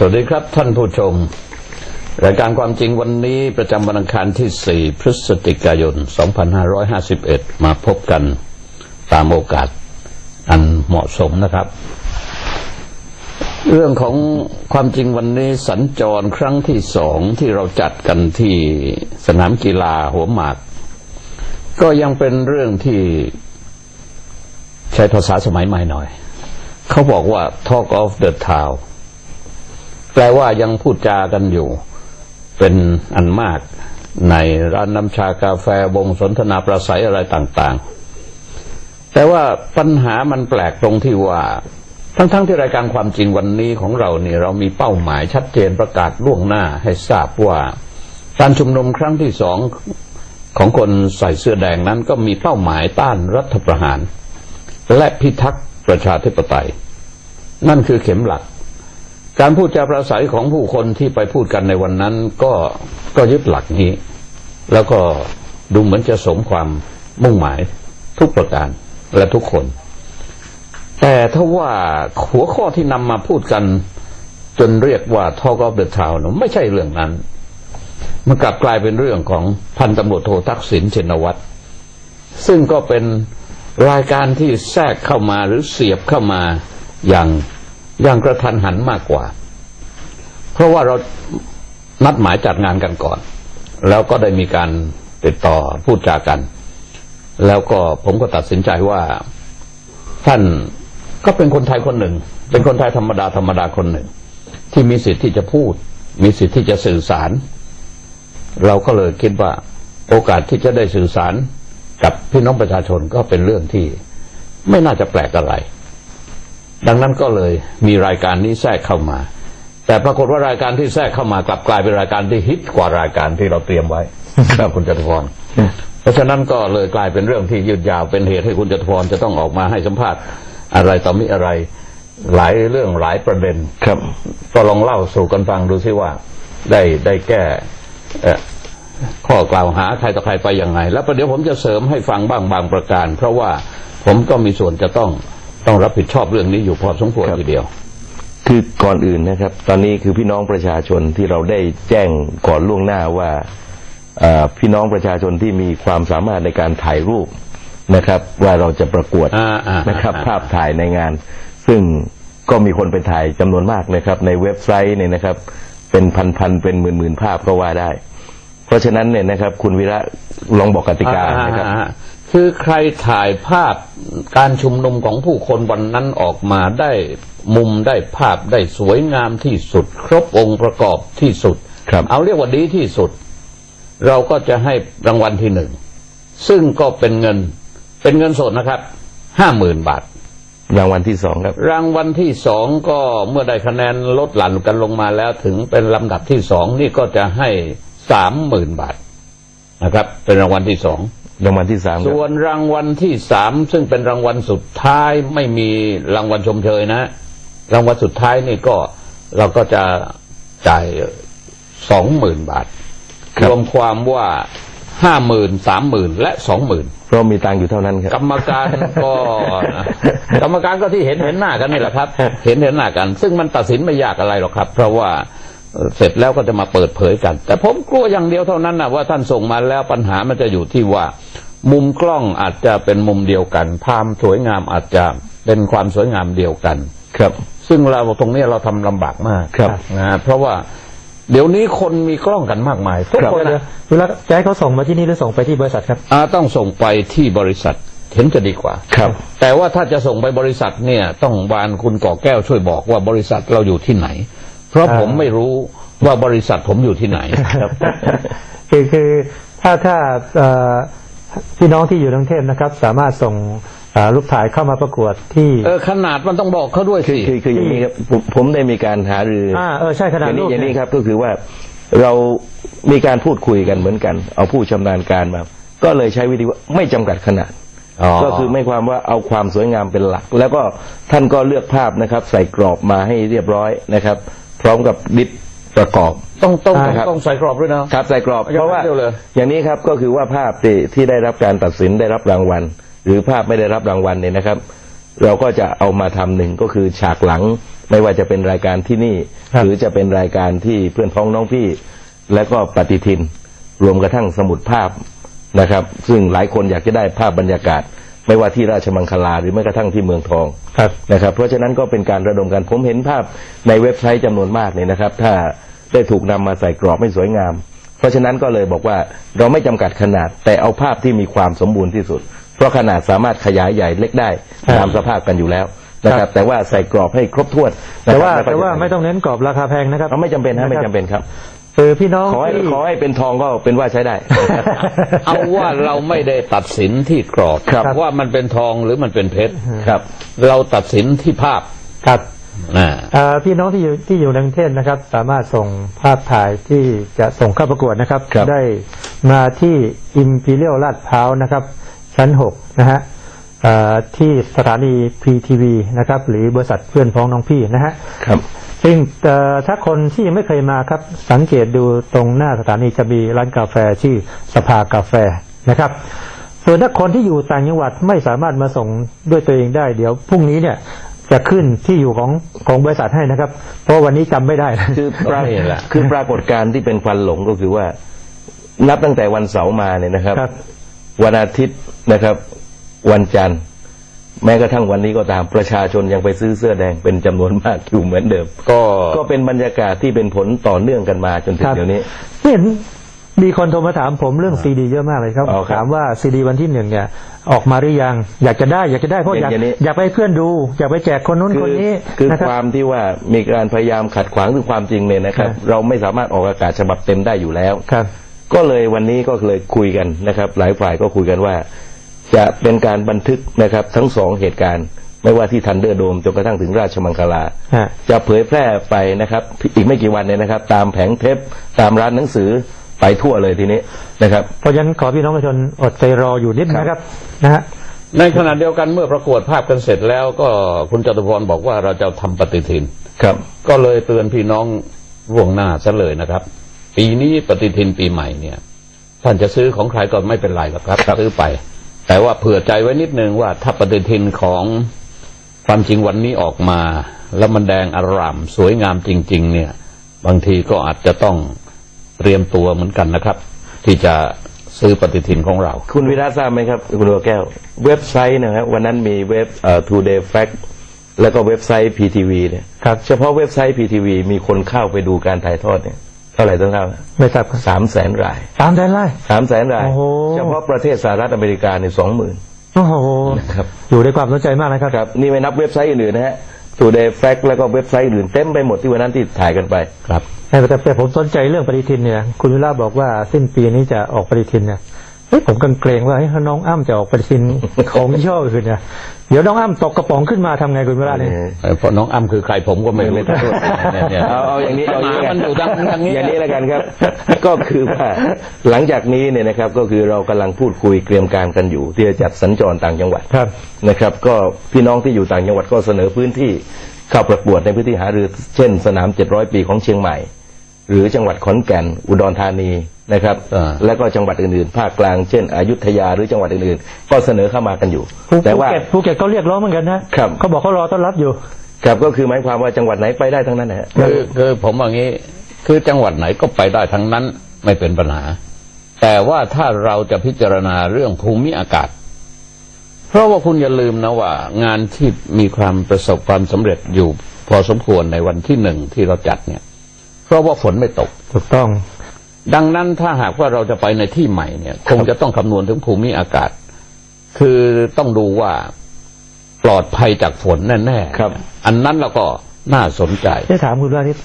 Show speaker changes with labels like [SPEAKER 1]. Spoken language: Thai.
[SPEAKER 1] สวัสดีครับท่านผู้ชม รายการความจริงวันนี้ประจำวันอังคารที่ 4 พฤศจิกายน 2551 มาพบกันตามโอกาสอันเหมาะสมนะครับ เรื่องของความจริงวันนี้สัญจรครั้งที่สองที่เราจัดกันที่สนามกีฬาหัวหมาก ก็ยังเป็นเรื่องที่ใช้ภาษาสมัยใหม่หน่อย เขาบอกว่า talk of the town ลว่ายังพูดจากันอยู่ เป็นอันมากในร้านน้ำชากาแฟวงสนทนาประสัยอะไรต่างๆ แต่ว่าปัญหามันแปลกตรงที่ว่า ทั้งๆทที่รายการความจริงวันนี้ของเราเนี่ยเรามีเป้าหมายชัดเจนประกาศล่วงหน้าให้ทราบว่า การชุมนุมครั้งที่สองของคนใส่เสื้อแดงนั้นก็มีเป้าหมายต้านรัฐประหาร และพิทักษ์ประชาธิปไตย นั่นคือเข็มหลัก การพูดจาประสัยของผู้คนที่ไปพูดกันในวันนั้นก็ก็ยึดหลักนี้ แล้วก็ดูเหมือนจะสมความมุ่งหมายทุกประการและทุกคน แต่ถ้าว่าหัวข้อที่นำมาพูดกันจนเรียกว่า Talk of the Town นั้นไม่ใช่เรื่องนั้น มันกลับกลายเป็นเรื่องของพันตำรวจโททักษิณชินวัตรซึ่งก็เป็นรายการที่แทรกเข้ามาหรือเสียบเข้ามาอย่าง อย่างกระทันหันมากกว่า เพราะว่าเรานัดหมายจัดงานกันก่อน แล้วก็ได้มีการติดต่อพูดจากัน แล้วก็ผมก็ตัดสินใจว่าท่านก็เป็นคนไทยคนหนึ่ง เป็นคนไทยธรรมดาธรรมดาคนหนึ่ง ที่มีสิทธิ์ที่จะพูด มีสิทธิ์ที่จะสื่อสาร เราก็เลยคิดว่าโอกาสที่จะได้สื่อสารกับพี่น้องประชาชนก็เป็นเรื่องที่ไม่น่าจะแปลกอะไร ดังนั้นก็เลยมีรายการนี้แทรกเข้ามา แต่ปรากฏว่ารายการที่แทรกเข้ามากลับกลายเป็นรายการที่ฮิตกว่ารายการที่เราเตรียมไว้ครับคุณจตุพรเพราะฉะนั้นก็เลยกลายเป็นเรื่องที่ยืดยาวเป็นเหตุให้คุณจตุพรจะต้องออกมาให้สัมภาษณ์อะไรต่อมิอะไรหลายเรื่องหลายประเด็น
[SPEAKER 2] ครับ
[SPEAKER 1] ก็ลองเล่าสู่กันฟังดูซิว่า ได้ได้แก้เอ่อข้อกล่าวหาใครต่อใครไปยังไง แล้วประเดี๋ยวผมจะเสริมให้ฟังบ้างบางประการ เพราะว่าผมก็มีส่วนจะต้อง ต้องรับผิดชอบเรื่องนี้อยู่พอสมควร
[SPEAKER 2] ครับ
[SPEAKER 1] ทีเดียว
[SPEAKER 2] คือก่อนอื่นนะครับ ตอนนี้คือพี่น้องประชาชนที่เราได้แจ้งก่อนล่วงหน้าว่าเอ่อพี่น้องประชาชนที่มีความสามารถในการถ่ายรูปนะครับ ว่าเราจะประกวด
[SPEAKER 1] อ่าอ่า
[SPEAKER 2] นะครับ
[SPEAKER 1] อ่า
[SPEAKER 2] ภาพถ่ายในงาน ซึ่งก็มีคนไปถ่ายจำนวนมากนะครับ ในเว็บไซต์เนี่ยนะครับ เป็นพันๆเป็นหมื่นๆภาพก็ว่าได้ เพราะฉะนั้นเนี่ยนะครับ คุณวีระลองบอกกติกานะครับ
[SPEAKER 1] อ่า คือใครถ่ายภาพการชุมนุมของผู้คนวันนั้นออกมาได้มุมได้ภาพได้สวยงามที่สุด ครบองค์ประกอบที่สุด
[SPEAKER 2] ครับ
[SPEAKER 1] เอาเรียกว่าดีที่สุด เราก็จะให้รางวัลที่หนึ่ง ซึ่งก็เป็นเงินเป็นเงินสดนะครับห้าหมื่นบาท
[SPEAKER 2] รางวัลที่สองครับ
[SPEAKER 1] รางวัลที่สองก็เมื่อได้คะแนนลดหลั่นกันลงมาแล้วถึงเป็นลำดับที่สองนี่ก็จะให้สามหมื่นบาทนะครับ เป็นรางวัลที่สอง
[SPEAKER 2] รางวัลที่สามครับ
[SPEAKER 1] ส่วนรางวัลที่สามซึ่งเป็นรางวัลสุดท้ายไม่มีรางวัลชมเชยนะ รางวัลสุดท้ายนี่ก็เราก็จะจ่ายสองหมื่นบาท
[SPEAKER 2] ครับ
[SPEAKER 1] รวมความว่าห้าหมื่นสามหมื่นและสองหมื่น
[SPEAKER 2] เพราะมีตังค์อยู่เท่านั้นครับ
[SPEAKER 1] กรรมการก็กรรมการก็ที่เห็นเห็นหน้ากันนี่แหละครับ เห็นเห็นหน้ากัน ซึ่งมันตัดสินไม่ยากอะไรหรอกครับ เพราะว่าเอ่อเสร็จแล้วก็จะมาเปิดเผยกัน แต่ผมกลัวอย่างเดียวเท่านั้นนะว่าท่านส่งมาแล้วปัญหามันจะอยู่ที่ว่า มุมกล้องอาจจะเป็นมุมเดียวกันความสวยงามอาจจะเป็นความสวยงามเดียวกัน
[SPEAKER 2] ครับ
[SPEAKER 1] ซึ่งเราตรงนี้เราทำลำบากมาก
[SPEAKER 2] ครับ
[SPEAKER 1] นะฮะเพราะว่าเดี๋ยวนี้คนมีกล้องกันมากมายทุก
[SPEAKER 2] ครับ
[SPEAKER 1] คน
[SPEAKER 3] เดี๋ยว
[SPEAKER 1] นะ
[SPEAKER 3] เวลาจะให้เขาส่งมาที่นี่หรือส่งไปที่บริษัทครับ
[SPEAKER 1] อ่าต้องส่งไปที่บริษัทเห็นจะดีกว่า
[SPEAKER 2] ครับ
[SPEAKER 1] แต่ว่าถ้าจะส่งไปบริษัทเนี่ย ต้องบานคุณก่อแก้วช่วยบอกว่าบริษัทเราอยู่ที่ไหน เพราะ
[SPEAKER 3] อ่า
[SPEAKER 1] ผมไม่รู้ว่าบริษัทผมอยู่ที่ไหน
[SPEAKER 3] ครับ คือคือถ้าถ้าเอ่อ พี่น้องที่อยู่ในกรุงเทพนะครับ สามารถส่งเอ่อรูปถ่ายเข้ามาประกวดที่
[SPEAKER 1] เออขนาดมันต้องบอกเขาด้วยสิ
[SPEAKER 2] คือคืออย่างนี้ครับผมผมได้มีการหารืออ
[SPEAKER 3] อ่าเออใช่ขนาด
[SPEAKER 2] อย่างนี้
[SPEAKER 3] รูป
[SPEAKER 2] อย่างนี้
[SPEAKER 3] เนี่ย
[SPEAKER 2] ครับก็คือว่าเรามีการพูดคุยกันเหมือนกัน เอาผู้ชำนาญการมา ก็เลยใช้วิธีว่าไม่จำกัดขนาด
[SPEAKER 1] อ๋อ
[SPEAKER 2] ก็คือไม่ความว่าเอาความสวยงามเป็นหลัก แล้วก็ท่านก็เลือกภาพนะครับ ใส่กรอบมาให้เรียบร้อยนะครับ พร้อมกับดิส ประกอบ
[SPEAKER 1] ต้องต้อง
[SPEAKER 2] อ่าครับ
[SPEAKER 1] ต้องใส่กรอบด้วยนะ ครับ
[SPEAKER 2] ใส่กรอบ
[SPEAKER 1] ยก
[SPEAKER 2] เพราะว่า
[SPEAKER 1] เดียวเลย
[SPEAKER 2] อย่างนี้ครับก็คือว่าภาพที่ที่ได้รับการตัดสินได้รับรางวัล หรือภาพไม่ได้รับรางวัลเนี่ยนะครับ เราก็จะเอามาทำหนึ่งก็คือฉากหลัง ไม่ว่าจะเป็นรายการที่นี่
[SPEAKER 3] ครับ
[SPEAKER 2] หรือจะเป็นรายการที่เพื่อนพ้องน้องพี่ และก็ปฏิทิน รวมกระทั่งสมุดภาพนะครับ ซึ่งหลายคนอยากจะได้ภาพบรรยากาศ ไม่ว่าที่ราชมังคลาหรือแม้กระทั่งที่เมืองทอง
[SPEAKER 3] ครับ
[SPEAKER 2] นะครับ เพราะฉะนั้นก็เป็นการระดมกันผมเห็นภาพในเว็บไซต์จำนวนมากเนี่ยนะครับ ถ้าได้ถูกนำมาใส่กรอบไม่สวยงาม เพราะฉะนั้นก็เลยบอกว่าเราไม่จำกัดขนาด แต่เอาภาพที่มีความสมบูรณ์ที่สุด เพราะขนาดสามารถขยายใหญ่เล็กได้
[SPEAKER 3] ครับ
[SPEAKER 2] ตามสภาพกันอยู่แล้วนะค
[SPEAKER 3] ครั
[SPEAKER 2] รับ
[SPEAKER 3] บ
[SPEAKER 2] แต่ว่าใส่กรอบให้ครบถ้วนนะ
[SPEAKER 3] แต่
[SPEAKER 2] ครับ
[SPEAKER 3] ว่า
[SPEAKER 2] ล้ก็
[SPEAKER 3] แต่ว่า
[SPEAKER 2] จะ
[SPEAKER 3] ไม่ต้องเน้นกรอบราคาแพงนะครับ
[SPEAKER 2] เอาไม่จำเป็นนะไม่จำเป็นครับ
[SPEAKER 3] คือพี่น้อง
[SPEAKER 2] ขอให้
[SPEAKER 3] ที่
[SPEAKER 2] ขอให้เป็นทองก็เป็นว่าใช้ได้
[SPEAKER 1] เอาว่าเราไม่ได้ตัดสินที่กรอบ
[SPEAKER 2] ครับ
[SPEAKER 1] ว่ามันเป็นทองหรือมันเป็นเพชร
[SPEAKER 2] ครับ
[SPEAKER 1] เราตัดสินที่ภาพ
[SPEAKER 3] ครับ
[SPEAKER 1] อ่า
[SPEAKER 3] เอ่อพี่น้องที่อยู่ที่อยู่ในกรุงเทพนะครับ สามารถส่งภาพถ่ายที่จะส่งเข้าประกวดนะครับ
[SPEAKER 2] ครับ
[SPEAKER 3] ได้มาที่ Imperial ลาดพร้าวนะครับ ชั้น 6 นะฮะเอ่อ ที่สถานี PTV นะครับหรือบริษัทเพื่อนพ้องน้องพี่นะฮะ
[SPEAKER 2] ครับ
[SPEAKER 3] ซึ่งเอ่อถ้าคนที่ยังไม่เคยมาครับ สังเกตดูตรงหน้าสถานีจะมีร้านกาแฟชื่อสภากาแฟนะครับ ส่วนถ้าคนที่อยู่ต่างจังหวัดไม่สามารถมาส่งด้วยตัวเองได้ เดี๋ยวพรุ่งนี้เนี่ยจะขึ้นที่อยู่ของของบริษัทให้นะครับ เพราะวันนี้จำไม่ได้
[SPEAKER 2] คือปรา
[SPEAKER 1] นี่แหละ
[SPEAKER 2] คือปรากฏการณ์ที่เป็นควันหลงก็คือว่า นับตั้งแต่วันเสาร์มาเนี่ยนะครับ
[SPEAKER 3] ครับ
[SPEAKER 2] วันอาทิตย์นะครับ วันจันทร์ แม้กระทั่งวันนี้ก็ตามประชาชนยังไปซื้อเสื้อแดงเป็นจำนวนมากอยู่เหมือนเดิม
[SPEAKER 1] ก็
[SPEAKER 2] ก็เป็นบรรยากาศที่เป็นผลต่อเนื่องกันมาจนถึ
[SPEAKER 3] ค
[SPEAKER 2] ง
[SPEAKER 3] รับ
[SPEAKER 2] เดี๋ยวนี้
[SPEAKER 3] เห็นมีคนโทรมาถามผมเรื่องซีดีเยอะมากเลยครับ
[SPEAKER 2] อ๋อครับ
[SPEAKER 3] ถามว่าซีดีวันที่หนึ่งเนี่ยออกมาหรือยัง อยากจะได้อยากจะได้เพราะอยาก
[SPEAKER 2] อย่างนี้
[SPEAKER 3] อยากไปให้เพื่อนดู อยากไปแจกคนนู้น
[SPEAKER 2] คื
[SPEAKER 3] คนนี้
[SPEAKER 2] คือ
[SPEAKER 3] นะค
[SPEAKER 2] ครับวามที่ว่ามีการพยายามขัดขวางซึ่งความจริงเนี่ยนะครับ
[SPEAKER 3] ครับ
[SPEAKER 2] เราไม่สามารถออกอากาศฉบับเต็มได้อยู่แล้ว
[SPEAKER 3] ครับ
[SPEAKER 2] ก็เลยวันนี้ก็เลยคุยกันนะครับ หลายฝ่ายก็คุยกันว่า จะเป็นการบันทึกนะครับทั้งสองเหตุการณ์ ไม่ว่าที่ทันเดอร์โดมจนกระทั่งถึงราชมังคลา
[SPEAKER 3] ฮะ
[SPEAKER 2] จะเผยแพร่ไปนะครับ อีกไม่กี่วันเนี่ยนะครับ ตามแผงเทปตามร้านหนังสือไปทั่วเลยทีนี้นะครับ
[SPEAKER 3] เพราะฉะนั้นขอพี่น้องประชาชนอดใจรออยู่นิดนึงนะครับนะฮะ
[SPEAKER 1] ในขณะเดียวกันเมื่อประกวดภาพกันเสร็จแล้วก็คุณจตุพรบอกว่าเราจะทำปฏิทิน
[SPEAKER 2] ครับ
[SPEAKER 1] ก็เลยเตือนพี่น้องล่วงหน้าซะเลยนะครับ ปีนี้ปฏิทินปีใหม่เนี่ย ท่านจะซื้อของใครก็ไม่เป็นไรหรอกครับ ซื้อไป แต่ว่าเผื่อใจไว้นิดนึงว่าถ้าปฏิทินของความจริงวันนี้ออกมา แล้วมันแดงอารามสวยงามจริง ๆ เนี่ย บางทีก็อาจจะต้องเตรียมตัวเหมือนกันนะครับ ที่จะซื้อปฏิทินของเรา
[SPEAKER 2] คุณวิระทราบไหมครับ คุณดัวแก้ว เว็บไซต์นะครับวันนั้นมีเว็บเอ่อ Today Fact แล้วก็เว็บไซต์ PTV เนี่ย
[SPEAKER 3] ครับ
[SPEAKER 2] เฉพาะเว็บไซต์ PTV มีคนเข้าไปดูการถ่ายทอดเนี่ยเท่าไหร่ต้องเท่า
[SPEAKER 3] ไม่ทราบครับ
[SPEAKER 2] สามแสนราย
[SPEAKER 3] ตามได้ไล่
[SPEAKER 2] สามแสนราย
[SPEAKER 3] โอ้โห
[SPEAKER 2] เฉพาะประเทศสหรัฐอเมริกาเนี่ยสองหมื่น
[SPEAKER 3] โอ้โห
[SPEAKER 2] ครับ
[SPEAKER 3] อยู่ในความสนใจมากนะครับ
[SPEAKER 2] ครับ นี่ไม่นับเว็บไซต์อื่นๆนะฮะ Today Fact แล้วก็เว็บไซต์อื่นเต็มไปหมดที่วันนั้นที่ถ่ายกันไป
[SPEAKER 1] ครับ
[SPEAKER 3] แต่แต่แต่ผมสนใจเรื่องปฏิทินเนี่ย คุณวิลาบอกว่าสิ้นปีนี้จะออกปฏิทินเนี่ย เฮ้ยผมกังเกรงว่าเฮ้ยน้องอ้ำจะออกปฏิทินของยี่ห้ออื่นเนี่ยเดี๋ยวน้องอ้ำตกกระป๋องขึ้นมาทำไงคุณวิลาเนี่ย
[SPEAKER 1] เอ่อเพราะน้องอ้ำคือใครผมก็ไม่รู้
[SPEAKER 2] ไม่ต้อง
[SPEAKER 1] เนี่ยเนี่ย
[SPEAKER 2] เอาเอาอย่างนี้เอาอย่างนี้
[SPEAKER 1] มันอยู่ทางทางนี้
[SPEAKER 2] อย่างนี้แล้วกันครับ ก็คือว่าหลังจากนี้เนี่ยนะครับ ก็คือเรากำลังพูดคุยเตรียมการกันอยู่ ที่จะจัดสัญจรต่างจังหวัด
[SPEAKER 3] ครับ
[SPEAKER 2] นะครับ ก็พี่น้องที่อยู่ต่างจังหวัดก็เสนอพื้นที่เข้าประกวดในพื้นที่หารือเช่น สนาม 700 ปีของเชียงใหม่ หรือจังหวัดขอนแก่นอุดรธานีนะครับ
[SPEAKER 1] อ่า
[SPEAKER 2] และก็จังหวัดอื่นๆภาคกลางเช่นอยุธยาหรือจังหวัดอื่นๆ ก็เสนอเข้ามากันอยู่
[SPEAKER 3] ภู
[SPEAKER 2] แต่ว่า
[SPEAKER 3] เก็ตภูเก็ตเขาเรียกร้องเหมือนกันนะครับ เขาบอกเขารอต้อนรับอยู่
[SPEAKER 2] ครับก็คือหมายความว่าจังหวัดไหนไปได้ทั้งนั้นนะฮะ
[SPEAKER 1] คือคือผมว่างี้ คือจังหวัดไหนก็ไปได้ทั้งนั้นไม่เป็นปัญหา แต่ว่าถ้าเราจะพิจารณาเรื่องภูมิอากาศ เพราะว่าคุณอย่าลืมนะว่า งานที่มีความประสบความสำเร็จอยู่พอสมควรในวันที่หนึ่งที่เราจัดเนี่ย เพราะว่าฝนไม่ตก
[SPEAKER 3] ถูกต้อง
[SPEAKER 1] ดังนั้นถ้าหากว่าเราจะไปในที่ใหม่เนี่ย คงจะต้องคำนวณถึงภูมิอากาศ คือต้องดูว่าปลอดภัยจากฝนแน่ๆ
[SPEAKER 2] ครับ
[SPEAKER 1] อันนั้นเราก็น่าสนใจ
[SPEAKER 3] จะถามคุณว่านี่